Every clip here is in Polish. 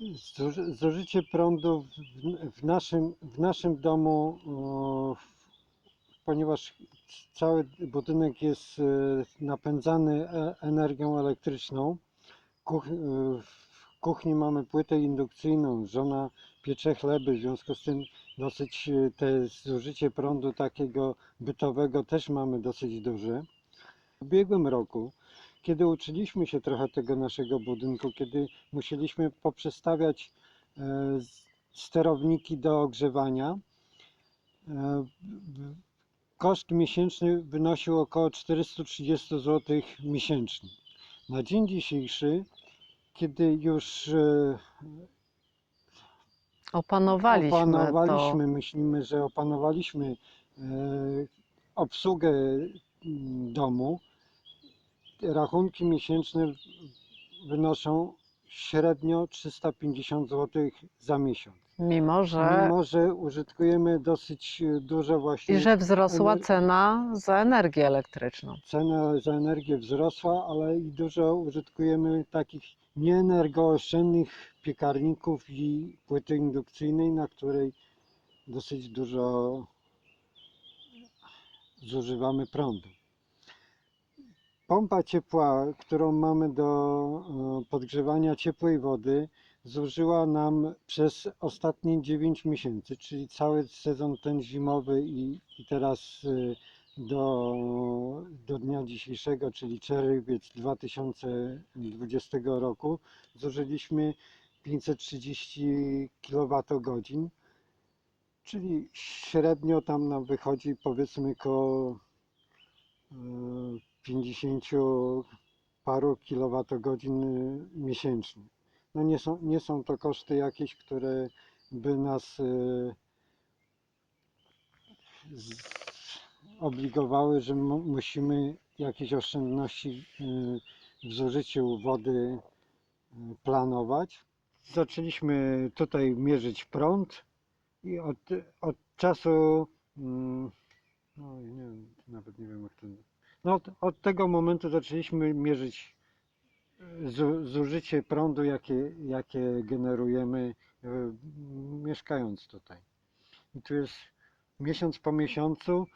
Zuży- Zużycie prądu w, w, naszym, w naszym domu, ponieważ cały budynek jest e, napędzany e, energią elektryczną, e, w kuchni mamy płytę indukcyjną, żona piecze chleby, w związku z tym dosyć te zużycie prądu takiego bytowego też mamy dosyć duże. W ubiegłym roku, kiedy uczyliśmy się trochę tego naszego budynku, kiedy musieliśmy poprzestawiać e, sterowniki do ogrzewania, e, koszt miesięczny wynosił około 430 zł miesięcznie. Na dzień dzisiejszy, kiedy już e, Opanowaliśmy, to. opanowaliśmy, myślimy, że opanowaliśmy obsługę mm, domu, rachunki miesięczne wynoszą średnio 350 zł za miesiąc. Mimo, że. Mimo, że użytkujemy dosyć e, dużo właśnie I że wzrosła cena za energię elektryczną. cena za energię wzrosła, ale i dużo użytkujemy takich nieenergooszczędnych piekarników i płyty indukcyjnej, na której dosyć dużo zużywamy prądu. Pompa ciepła, którą mamy do e, podgrzewania ciepłej wody, zużyła nam przez ostatnie 9 miesięcy, czyli cały sezon ten zimowy i, i teraz e, do, do dnia dzisiejszego, czyli czerwiec 2020 roku, zużyliśmy 530 kWh, czyli średnio tam nam wychodzi powiedzmy koło e, 50 paru kilowatogodzin y, miesięcznie. No nie są, nie są to koszty jakieś, które by nas y, obligowały, że mu- musimy jakieś oszczędności y, w zużyciu wody planować. Zaczęliśmy tutaj mierzyć prąd i od, od czasu, mm, no nie nawet nie wiem jak to no od, od tego momentu zaczęliśmy mierzyć e, zu, zużycie prądu, jakie, jakie generujemy e, mieszkając tutaj. I tu jest miesiąc po miesiącu.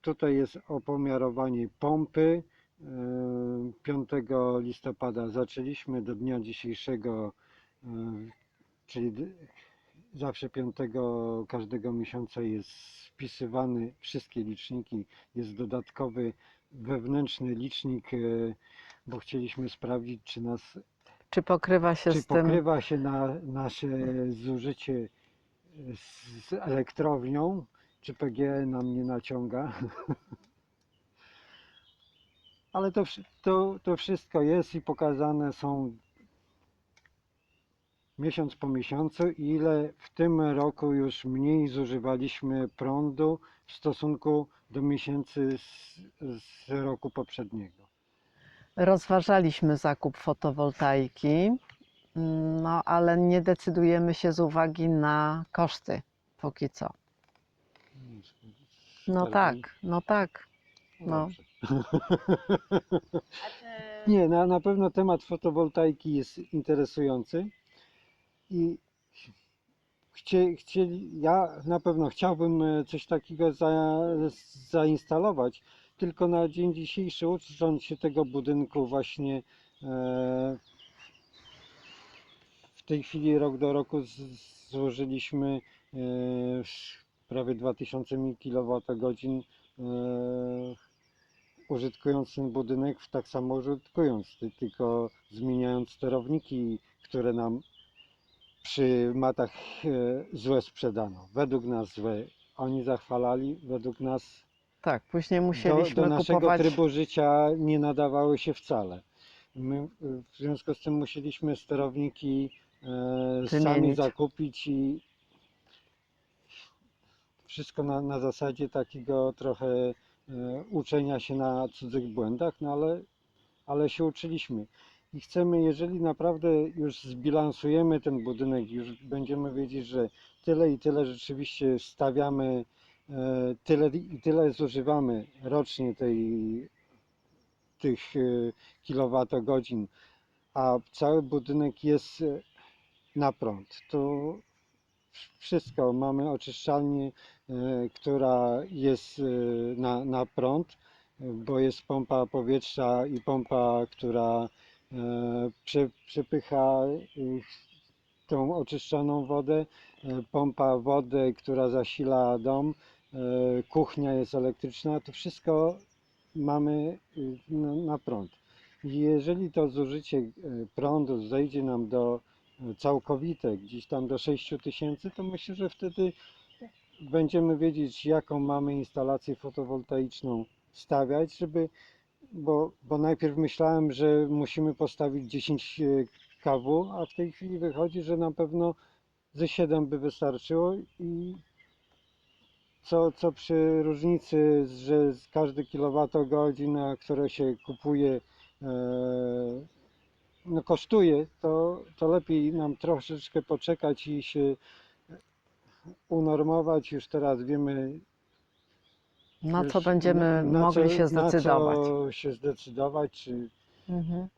Tutaj jest opomiarowanie pompy. E, 5 listopada zaczęliśmy do dnia dzisiejszego, e, czyli zawsze 5 każdego miesiąca jest spisywany wszystkie liczniki, jest dodatkowy wewnętrzny licznik, e, bo chcieliśmy sprawdzić, czy nas Czy pokrywa się czy z tym? pokrywa się na nasze zużycie z, elektrownią, czy PGE nam nie naciąga. Ale to, to, to wszystko jest i pokazane są miesiąc po miesiącu, ile w tym roku już mniej zużywaliśmy prądu w stosunku do miesięcy z, z roku poprzedniego. Rozważaliśmy zakup fotowoltaiki, no ale nie decydujemy się z uwagi na koszty póki co. No tak, no tak. No. Dobrze. Nie, na, na pewno temat fotowoltaiki jest interesujący i chcie, chcieli, ja na pewno chciałbym e, coś takiego za, zainstalować, tylko na dzień dzisiejszy ucząc się tego budynku właśnie e, w tej chwili rok do roku z, złożyliśmy e, prawie 2000 kWh użytkując ten budynek, tak samo użytkując, ty- tylko zmieniając sterowniki, które nam przy matach e, złe sprzedano. Według nas złe. Oni zachwalali, według nas Tak, później do, musieliśmy do naszego kupować. trybu życia nie nadawały się wcale. My e, w związku z tym musieliśmy sterowniki e, sami zakupić i wszystko na, na zasadzie takiego trochę e, uczenia się na cudzych błędach, no ale, ale się uczyliśmy. I chcemy, jeżeli naprawdę już zbilansujemy ten budynek, już będziemy wiedzieć, że tyle i tyle rzeczywiście stawiamy, e, tyle i tyle zużywamy rocznie tej, tych e, kilowatogodzin, a cały budynek jest e, na prąd. Tu wszystko mamy oczyszczalnię, która jest na, na prąd, bo jest pompa powietrza i pompa, która przypycha e, tą oczyszczoną wodę, e, pompa wody, która zasila dom, e, kuchnia jest elektryczna, to wszystko mamy na, prąd. Jeżeli to zużycie e, prądu zejdzie nam do e, całkowite, gdzieś tam do 6 tysięcy, to myślę, że wtedy będziemy wiedzieć, jaką mamy instalację fotowoltaiczną stawiać, żeby, bo, bo najpierw myślałem, że musimy postawić 10 kW, a w tej chwili wychodzi, że na pewno ze 7 by wystarczyło i co, co przy różnicy, że każdy kilowatogodzina, które się kupuje, e, no kosztuje, to, to lepiej nam troszeczkę poczekać i się unormować. Już teraz wiemy, Na co będziemy na mogli co- się zdecydować. Na co się zdecydować, czy Mhm.